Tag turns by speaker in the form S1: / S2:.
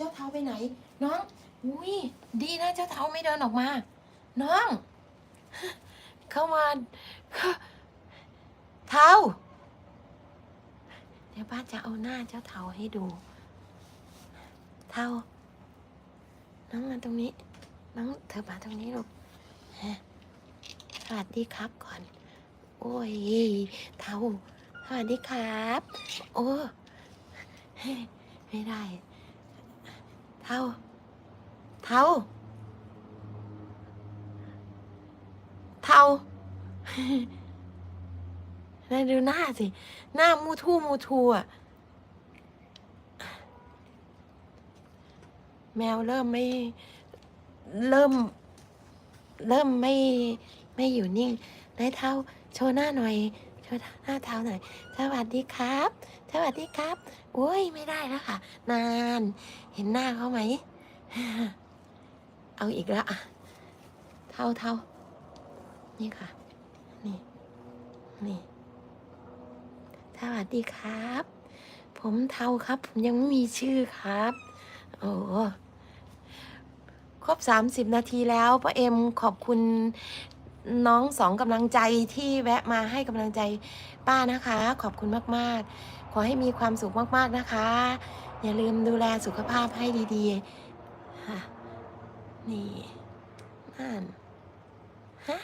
S1: เจ้าเทาไปไหน น้อง อุ้ยดีนะ เจ้าเทาไม่เดินออกมา น้อง เข้ามาเข้าเทาเดี๋ยวป้าจะเอาหน้าเจ้าเทาให้ดู เทาน้องมาตรงนี้ น้องเธอมาตรงนี้ลูกสวัสดีครับก่อน โอ้ย เทาสวัสดีครับ โอ้ไม่ได้ เทาเทาเทานายดูหน้าสิ หน้ามูทู่มูทูอะ แมวเริ่มไม่ เริ่ม เริ่มไม่ ไม่อยู่นิ่งนายเท้าโชว์หน้าหน่อย ชว์หน้าเท้าหน่อยสวัสดีครับ สวัสดีครับโอ้ยไม่ได้แล้วค่ะ นาน เห็นหน้าเขาไหม เอาอีกละเท่าเท่านี่ค่ะ นี่ นี่ สวัสดีครับ ผมเทาครับ ผมยังไม่มีชื่อครับ โอ้ครบสามสิบนาทีแล้วป้าเอ็มขอบคุณ น้องสองกำลังใจที่แวะมาให้กำลังใจป้านะคะ ขอบคุณมากๆ ขอให้มีความสุขมากๆนะคะ อย่าลืมดูแลสุขภาพให้ดีๆ ค่ะ นี่นั่นฮะ